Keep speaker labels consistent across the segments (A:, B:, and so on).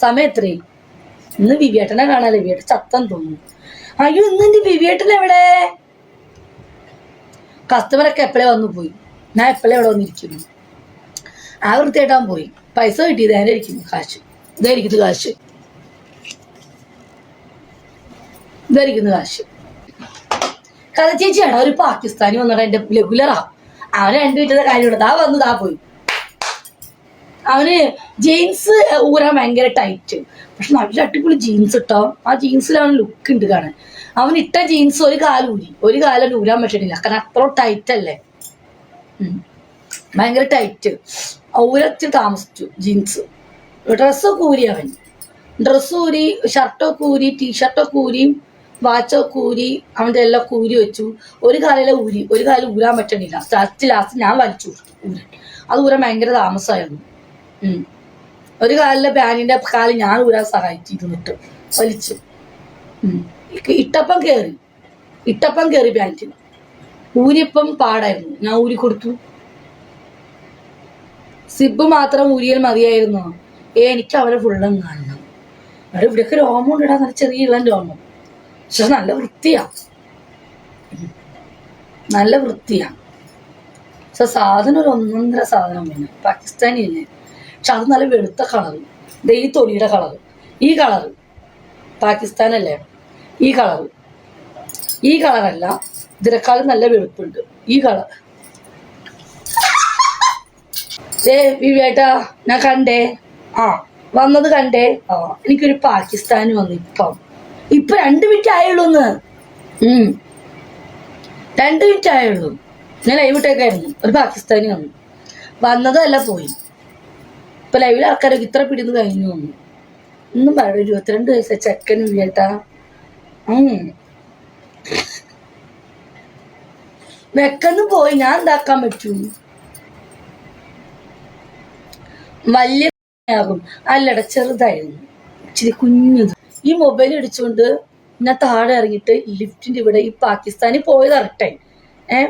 A: സമയം എത്രയും ഇന്ന് വിവേട്ടനെ കാണാൻ വിവേട്ട ചത്തം തോന്നുന്നു. അയ്യോ ഇന്ന് എന്റെ വിവേട്ടൻ എവിടെ? കസ്റ്റമറൊക്കെ എപ്പോഴേ വന്നു പോയി? ഞാൻ എപ്പോഴേ ഇവിടെ വന്നിരിക്കുന്നു? ആ വൃത്തിയായിട്ടാൻ പോയി. പൈസ കിട്ടി ഇതേനെ ഇരിക്കുന്നു കാശ്. ഇതായിരിക്കുന്നു കാശ്. ഇതായിരിക്കുന്നു കാശ്. കഥ ചേച്ചിയാണ് ഒരു പാകിസ്ഥാനി വന്നിട്ട് എന്റെ ലഗുലറാ അവൻ രണ്ടു വീട്ടിലെ കാര്യമുള്ളത് ആ വന്നു ദാ പോയി. അവന് ജീൻസ് ഊരാൻ ഭയങ്കര ടൈറ്റ് പക്ഷെ നല്ല അടിപൊളി ജീൻസ് ഇട്ടോ? ആ ജീൻസിൽ അവൻ ലുക്ക് ഉണ്ട് കാണാൻ. അവൻ ഇട്ട ജീൻസ് ഒരു കാലം ഊരി. ഒരു കാലം ഊരാൻ പറ്റണില്ല. കാരണം അത്ര ടൈറ്റ് അല്ലേ? ഭയങ്കര ടൈറ്റ് ഊരച്ച് താമസിച്ചു ജീൻസ് ഡ്രസ്സൊക്കെ ഊരി അവൻ. ഡ്രസ്സ് ഊരി ഷർട്ടൊക്കെ ഊരി ടീഷർട്ടൊക്കെ ഊരി വാച്ചൊക്കെ ഊരി അവന്റെ എല്ലാം ഊരി വെച്ചു. ഒരു കാലിലെ ഊരി. ഒരു കാലം ഊരാൻ പറ്റണില്ല. ലാസ്റ്റ് ലാസ്റ്റ് ഞാൻ വലിച്ചു ഊരാൻ. അത് ഊരാൻ ഭയങ്കര താമസമായിരുന്നു. ഒരു കാലിലെ പാനിന്റെ കാൽ ഞാൻ ഊരാൻ സഹായിച്ചു ഇരുന്നിട്ട് വലിച്ചു ഇട്ടപ്പം കയറി ഇട്ടപ്പം കയറി പാന്റിന് ഊരിപ്പം പാടായിരുന്നു. ഞാൻ ഊരി കൊടുത്തു. സിബ് മാത്രം ഊരിയൽ മതിയായിരുന്നു? ഏ എനിക്ക് അവരെ ഫുള്ളും കാണണം. അവിടെ ഇവിടെയൊക്കെ രോമം ഇടാൻ നല്ല ചെറിയ ഇളം രോമം പക്ഷെ നല്ല വൃത്തിയാ. നല്ല വൃത്തിയാ. സാധനം ഒരു ഒന്നൊന്നര സാധനം പിന്നെ പാകിസ്ഥാനി അല്ലേ പക്ഷെ അത് നല്ല വെളുത്ത കളർ ഇത് ഈ തൊലിയുടെ കളർ ഈ കളർ പാകിസ്ഥാനല്ലേ? ഈ കളർ ഈ കളറല്ല ഇതിനേക്കാളും നല്ല വെളുപ്പുണ്ട്. ഈ കളർ ഏ വിവേട്ടാ ഞാൻ കണ്ടേ. ആ വന്നത് കണ്ടേ. ആ എനിക്കൊരു പാകിസ്ഥാൻ വന്നു ഇപ്പം. ഇപ്പൊ രണ്ട് മിനിറ്റ് ആയുള്ളൂ ഒന്ന് ഉം. രണ്ട് മിനിറ്റ് ആയുള്ളൂ. ഞാൻ ലൈവ് ഇട്ടേക്കായിരുന്നു. ഒരു പാകിസ്ഥാനി വന്നു. വന്നതല്ല പോയി. ഇപ്പൊ ലൈവിൽ ആൾക്കാരൊക്കെ ഇത്ര പിടിന്ന് കഴിഞ്ഞു ഒന്നും പറയണ ഇരുപത്തിരണ്ട് വയസ്സ ചെക്കൻ ഉം. വെക്കന്ന് പോയി ഞാൻ എന്താക്കാൻ പറ്റൂ? വലിയ ആകും. അല്ലട ചെറുതായിരുന്നു. ഇച്ചിരി കുഞ്ഞത് ഈ മൊബൈൽ ഇടിച്ചുകൊണ്ട് ഞാൻ താഴെ ഇറങ്ങിയിട്ട് ലിഫ്റ്റിന്റെ ഇവിടെ ഈ പാകിസ്ഥാനിൽ പോയത് ഇറട്ടെ ഏ?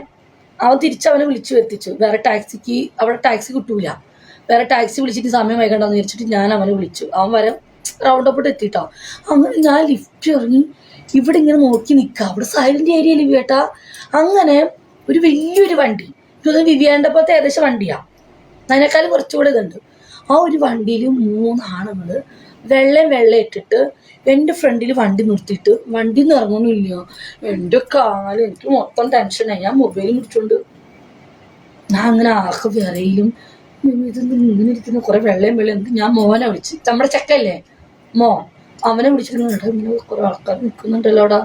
A: അവൻ തിരിച്ചവനെ വിളിച്ചു വരുത്തിച്ചു. വേറെ ടാക്സിക്ക് അവിടെ ടാക്സി കിട്ടൂല. വേറെ ടാക്സി വിളിച്ചിട്ട് സമയം വൈകണ്ടെന്ന് വിചാരിച്ചിട്ട് ഞാൻ അവനെ വിളിച്ചു. അവൻ വരെ റൗണ്ട് അപ്പോൾ എത്തിട്ടോ. അങ്ങനെ ഞാൻ ലിഫ്റ്റ് ഇറങ്ങി ഇവിടെ ഇങ്ങനെ നോക്കി നിൽക്കുക അവിടെ സൈലന്റ് ഏരിയയിൽ കേട്ടാ അങ്ങനെ ഒരു വലിയൊരു വണ്ടി. ഇതൊന്നും വിവിയാന്റെ പോലത്തെ ഏകദേശം വണ്ടിയാ. അതിനേക്കാളും കുറച്ചുകൂടെ ഇതുണ്ട്. ആ ഒരു വണ്ടിയിൽ മൂന്നാണുങ്ങൾ വെള്ളം വെള്ളം ഇട്ടിട്ട് എന്റെ ഫ്രണ്ടിൽ വണ്ടി നിർത്തിയിട്ട് വണ്ടി നിന്ന് ഇറങ്ങുന്നില്ല. എന്റെ കാലം എനിക്ക് മൊത്തം ടെൻഷനായി ഞാൻ മൊബൈൽ മുടിച്ചോണ്ട് ഞാൻ അങ്ങനെ ആർക്ക് വിറയിലും ഇതൊന്നും ഇങ്ങനെ കുറെ വെള്ളയും വെള്ളം എന്ത് ഞാൻ മോനെ വിളിച്ച്. നമ്മുടെ ചെക്കല്ലേ മോ അവനെ വിളിച്ചിട്ട് ഇങ്ങനെ കുറെ ആൾക്കാർ നിൽക്കുന്നുണ്ടല്ലോ അവിടെ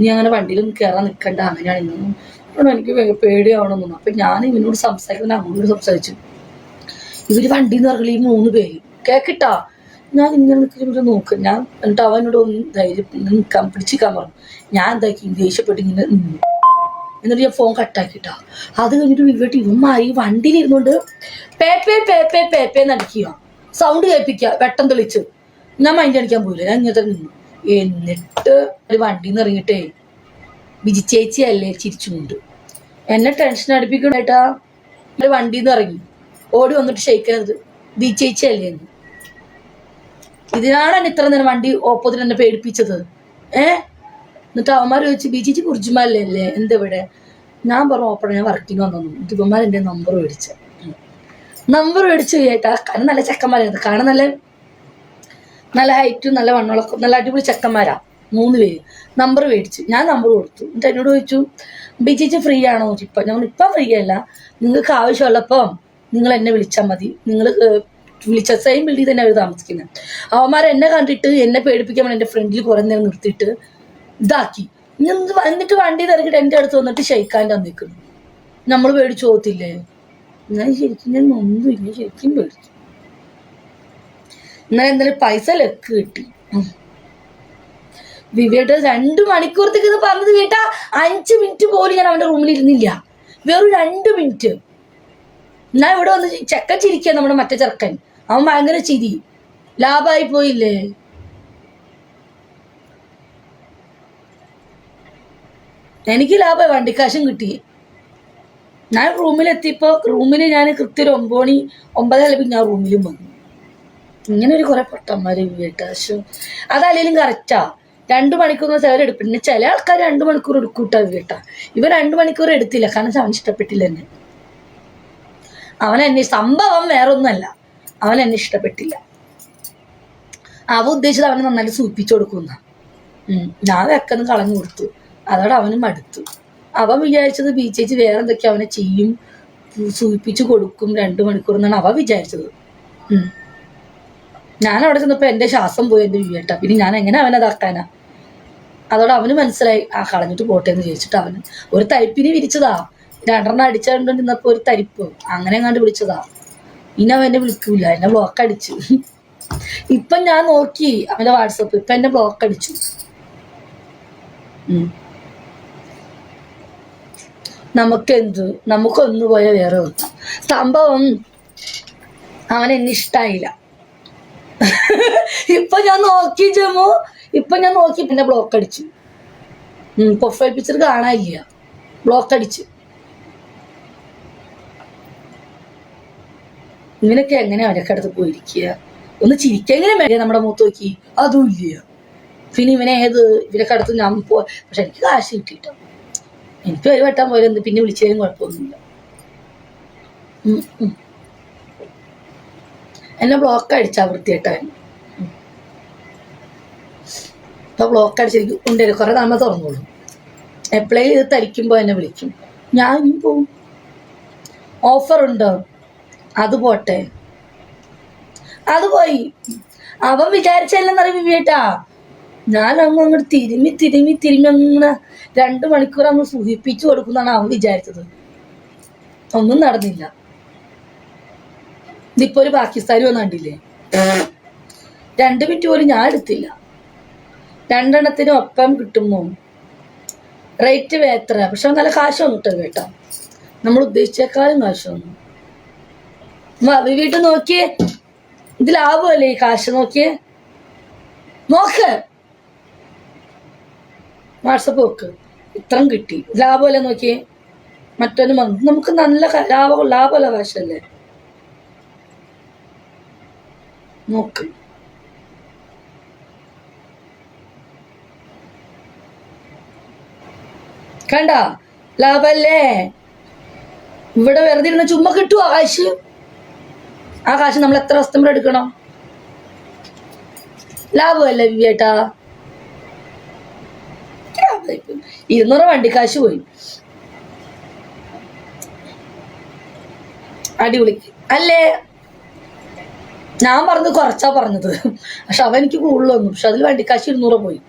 A: നീ അങ്ങനെ വണ്ടിയിലൊന്നും കയറാൻ നിൽക്കണ്ട അങ്ങനെയാണ് ഇന്നും. അവിടെ എനിക്ക് പേടിയാവണമെന്നു അപ്പൊ ഞാൻ ഇവനോട് സംസാരിക്കുന്ന. അങ്ങോട്ട് സംസാരിച്ചു. ഇവർ വണ്ടി എന്ന് പറഞ്ഞാൽ ഈ മൂന്ന് പേര്. കേക്കിട്ടാ? ഞാൻ ഇങ്ങനെ നിൽക്കുന്ന നോക്ക്. ഞാൻ എന്നിട്ട് അവനോട് ഒന്ന് ധൈര്യം നിൽക്കാൻ പിടിച്ചിരിക്കാൻ പറഞ്ഞു. ഞാൻ എന്താക്കി ദേഷ്യപ്പെട്ട് ഇങ്ങനെ നിന്നു. എന്നിട്ട് ഞാൻ ഫോൺ കട്ടാക്കിട്ടോ അത് കഴിഞ്ഞിട്ട് ഇവിടെ ഇവന്മാരി വണ്ടിയിൽ ഇരുന്നുകൊണ്ട് പേപ്പേ പേപ്പേ പേപ്പേ നടിക്കുക സൗണ്ട് കേൾപ്പിക്കുക. വെട്ടം തെളിച്ച് ഞാൻ മൈൻഡ് അടിക്കാൻ പോയില്ല. ഞാൻ ഇങ്ങനെ നിന്നു. എന്നിട്ട് ഒരു വണ്ടിയിൽ നിന്ന് ഇറങ്ങിയിട്ടേ വിജി ചേച്ചി അല്ലേ ചിരിച്ചുകൊണ്ട് എന്നെ ടെൻഷൻ അടുപ്പിക്കണേട്ടാ ഒരു വണ്ടിയിൽ നിന്ന് ഇറങ്ങി. ഓടി വന്നിട്ട് ഷെയ്ക്കരുത് ബി ചേച്ചി അല്ലേ ഇതിനാണ് ഇത്ര നേരം വണ്ടി ഓപ്പോസിറ്റ് എന്നെ പേടിപ്പിച്ചത്. ഏ? എന്നിട്ട് അവന്മാർ ചോദിച്ചു ബി ജി ജി അല്ലേ എന്തെവിടെ ഞാൻ പറഞ്ഞു ഓപ്പൺ ഞാൻ വർക്കിംഗ് വന്നു ഇവന്മാർ എന്റെ നമ്പർ മേടിച്ച. നമ്പർ മേടിച്ച് കേട്ടാ കാരണം നല്ല ചെക്കന്മാരായിരുന്നു. കാരണം നല്ല നല്ല ഹൈറ്റും നല്ല വണ്ണമുളക്കും നല്ല അടിപൊളി ചെക്കന്മാരാ മൂന്ന് പേര്. നമ്പർ മേടിച്ചു. ഞാൻ നമ്പർ കൊടുത്തു. എന്നിട്ട് എന്നോട് ചോദിച്ചു ബി ജി ജി ഫ്രീ ആണോ? ഇപ്പം ഞാൻ ഇപ്പൊ ഫ്രീ അല്ല. നിങ്ങൾക്ക് ആവശ്യമുള്ളപ്പം നിങ്ങൾ എന്നെ വിളിച്ചാൽ മതി. നിങ്ങൾ വിളിച്ച സെയിം ബിൽഡിൽ തന്നെ അവർ താമസിക്കുന്നത് അവന്മാർ എന്നെ കണ്ടിട്ട് എന്നെ പേടിപ്പിക്കാൻ വേണ്ടി എന്റെ ഫ്രണ്ടിൽ കുറേ നേരം നിർത്തിയിട്ട് ഇതാക്കി. എന്നിട്ട് വണ്ടി തിരക്കിട്ട് എന്റെ അടുത്ത് വന്നിട്ട് ഷെയ്ക്കാന്റെ നിൽക്കുന്നു നമ്മൾ പേടിച്ച് പോകത്തില്ലേ? ഞാൻ ശരിക്കും ഞാൻ ഒന്നും ഇല്ല ശരിക്കും പേടിച്ചു. എന്നാൽ എന്തായാലും പൈസ ലക്ക് കിട്ടി. വിവേട്ട് രണ്ട് മണിക്കൂറത്തേക്ക് ഇത് പറഞ്ഞത് കേട്ടാ അഞ്ച് മിനിറ്റ് പോലും ഞാൻ അവന്റെ റൂമിൽ ഇരുന്നില്ല. വെറും രണ്ട് മിനിറ്റ്. ഞാൻ ഇവിടെ വന്ന് ചെക്കൻ ചിരിക്കുക നമ്മുടെ മറ്റേ ചെറുക്കൻ. അവൻ ഭയങ്കര ചിരി. ലാഭായി പോയില്ലേ? എനിക്ക് ലാഭം വണ്ടിക്കാശും കിട്ടി. ഞാൻ റൂമിലെത്തിയപ്പോൾ റൂമിൽ ഞാൻ കൃത്യം ഒമ്പത് മണി ഒമ്പതര ഞാൻ റൂമിലും വന്നു. ഇങ്ങനെ ഒരു കുറെ പൊട്ടന്മാര് വീട്ടാശു. അതല്ലെങ്കിലും കറക്റ്റാ രണ്ടു മണിക്കൂർ ചിലർ എടുക്കും പിന്നെ ചില ആൾക്കാർ രണ്ടു മണിക്കൂർ എടുക്കൂട്ടാ വീട്ടാ. ഇവ രണ്ടു മണിക്കൂർ എടുത്തില്ല. കാരണം അവൻ ഇഷ്ടപ്പെട്ടില്ല എന്നെ. അവൻ എന്നെ സംഭവം വേറൊന്നുമല്ല. അവൻ എന്നെ ഇഷ്ടപ്പെട്ടില്ല. അവ ഉദ്ദേശിച്ചത് അവനെ നന്നായിട്ട് സൂപ്പിച്ചു കൊടുക്കുന്ന ഞാൻ വെക്കന്ന് കളഞ്ഞു കൊടുത്തു. അതോടെ അവനും മടുത്തു. അവൻ വിചാരിച്ചത് ബി ചേച്ചി വേറെ എന്തൊക്കെ അവനെ ചെയ്യും സൂപ്പിച്ചു കൊടുക്കും രണ്ടു മണിക്കൂർ എന്നാണ് അവ വിചാരിച്ചത്. ഞാൻ അവിടെ ചെന്നപ്പോ എന്റെ ശ്വാസം പോയി എന്റെ വിവേട്ട പിന്നെ ഞാൻ എങ്ങനെ അവനെ അതാക്കാനാ അതോടെ അവന് മനസ്സിലായി ആ കളഞ്ഞിട്ട് പോട്ടെ എന്ന് ചോദിച്ചിട്ട് അവന്. ഒരു തരിപ്പിനെ വിരിച്ചതാ. രണ്ടെണ്ണം അടിച്ചുകൊണ്ട് നിന്നപ്പോ ഒരു തരിപ്പ്. അങ്ങനെ എങ്ങാണ്ട് വിളിച്ചതാ. ഇനി അവൻ എന്നെ വിളിക്കൂല. എന്നെ ബ്ലോക്ക് അടിച്ചു. ഇപ്പൊ ഞാൻ നോക്കി അവന്റെ വാട്സപ്പ്. ഇപ്പൊ എന്നെ ബ്ലോക്ക് അടിച്ചു. നമുക്കെന്ത്? നമുക്കൊന്നു പോയ വേറെ ഒന്ന്. സംഭവം അവൻ എന്നെ ഇഷ്ടായില്ല. ഇപ്പൊ ഞാൻ നോക്കി ജമ്മു ഇപ്പൊ ഞാൻ നോക്കി പിന്നെ ബ്ലോക്ക് അടിച്ചു. പ്രൊഫൈൽ പിക്ചർ കാണാനില്ല. ബ്ലോക്ക് അടിച്ചു. ഇങ്ങനെയൊക്കെ എങ്ങനെ അവരൊക്കെ അടുത്ത് പോയിരിക്കുക? ഒന്ന് ചിരിക്കെങ്കിലും വേണ്ടേ നമ്മുടെ മൂത്ത് നോക്കി? അതും ഇല്ല. പിന്നെ ഇവനെ ഏത് ഇവരൊക്കെ അടുത്ത് ഞാൻ പോ പക്ഷെ എനിക്ക് കാശ് കിട്ടിട്ടോ എനിക്ക് ഒരു വട്ടം പോലെ ഒന്ന് പിന്നെ വിളിച്ചാലും കുഴപ്പമൊന്നുമില്ല. എന്നെ ബ്ലോക്ക് അടിച്ചാ വൃത്തിയായിട്ടാൻ ഇപ്പൊ ബ്ലോക്ക് അടിച്ചിരിക്കും ഉണ്ടല്ലോ കുറെ നാമ തുറന്നോളൂ. അപ്ലൈ ചെയ്ത് തരിക്കുമ്പോ എന്നെ വിളിക്കും. ഞാൻ ഇനി പോവും. ഓഫർ ഉണ്ടോ? അത് പോട്ടെ. അത് പോയി. അവൻ വിചാരിച്ചല്ലെന്നറിയാം വിവേട്ടാ. ഞാൻ അങ്ങ് അങ്ങോട്ട് തിരുമി തിരുമി തിരുമി അങ്ങനെ രണ്ടു മണിക്കൂർ അങ്ങ് സൂചിപ്പിച്ചു കൊടുക്കുന്നാണ് അവൻ വിചാരിച്ചത്. ഒന്നും നടന്നില്ല. ഇതിപ്പോ ഒരു പാകിസ്ഥാനി ഒന്നും കണ്ടില്ലേ? രണ്ട് മിനിറ്റ് പോലും ഞാൻ എടുത്തില്ല. രണ്ടെണ്ണത്തിന് ഒപ്പം കിട്ടുമോ റേറ്റ് എത്ര? പക്ഷെ നല്ല കാശ് വന്നിട്ടോ കേട്ടോ. നമ്മൾ ഉദ്ദേശിച്ചേക്കാളും കാശ് വന്നു. വീട്ടിൽ നോക്കിയേ. ഇതിലാവുമല്ലേ ഈ കാശ്? നോക്കിയേ. നോക്ക്. വാട്സപ്പ് വെക്ക്. ഇത്രയും കിട്ടി. ലാഭമല്ലേ നോക്കി വന്നു നമുക്ക് നല്ല ലാഭ ലാഭം ലാഭമുള്ള കാശല്ലേ നോക്ക്. കണ്ട? ലാഭല്ലേ? ഇവിടെ വെറുതെ ഇരുന്ന ചുമ്മാ കിട്ടുമോ കാശ്? ആ കാശ് നമ്മൾ എത്ര കസ്റ്റമർ എടുക്കണം? ലാഭമല്ലേ വിവേട്ടാ? ലാഭമായിപ്പോയി. ഇരുന്നൂറ് വണ്ടിക്കാശ് പോയി. അടിപൊളി അല്ലേ? ഞാൻ പറഞ്ഞത് കുറച്ചാ പറഞ്ഞത്. പക്ഷെ അവൻ എനിക്ക് കൂടുതൽ വന്നു പക്ഷെ അതിൽ വണ്ടിക്കാശ് ഇരുന്നൂറ് പോയി.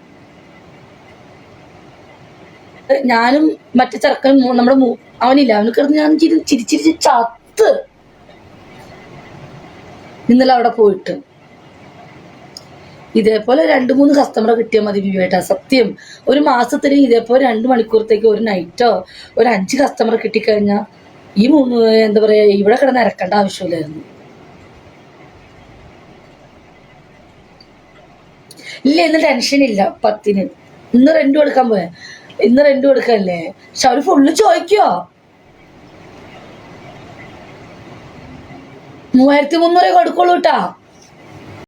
A: ഞാനും മറ്റേ ചെറുക്കനും നമ്മുടെ അവനില്ല? അവന് കിടന്ന് ഞാൻ ചിരി ചിരിച്ചിരിച്ച് ചത്ത്. ഇന്നലെ അവിടെ പോയിട്ട്. ഇതേപോലെ രണ്ട് മൂന്ന് കസ്റ്റമറെ കിട്ടിയാൽ മതി വിവേട്ടാ. സത്യം. ഒരു മാസത്തിന് ഇതേപോലെ രണ്ട് മണിക്കൂറത്തേക്ക് ഒരു നൈറ്റോ ഒരു അഞ്ച് കസ്റ്റമറെ കിട്ടിക്കഴിഞ്ഞാൽ ഈ മൂന്ന് എന്താ പറയാ ഇവിടെ കിടന്ന് ഇറക്കേണ്ട ആവശ്യമില്ലായിരുന്നു. ഇല്ല ഇന്ന് ടെൻഷൻ ഇല്ല. പത്തിന്. ഇന്ന് റെന്റ് കൊടുക്കാൻ പോയ. ഇന്ന് റെന്റ് കൊടുക്കല്ലേ? പക്ഷെ അവർ ഫുള്ള് ചോദിക്കോ? മൂവായിരത്തി മുന്നൂറേ കൊടുക്കുള്ളൂ കേട്ടാ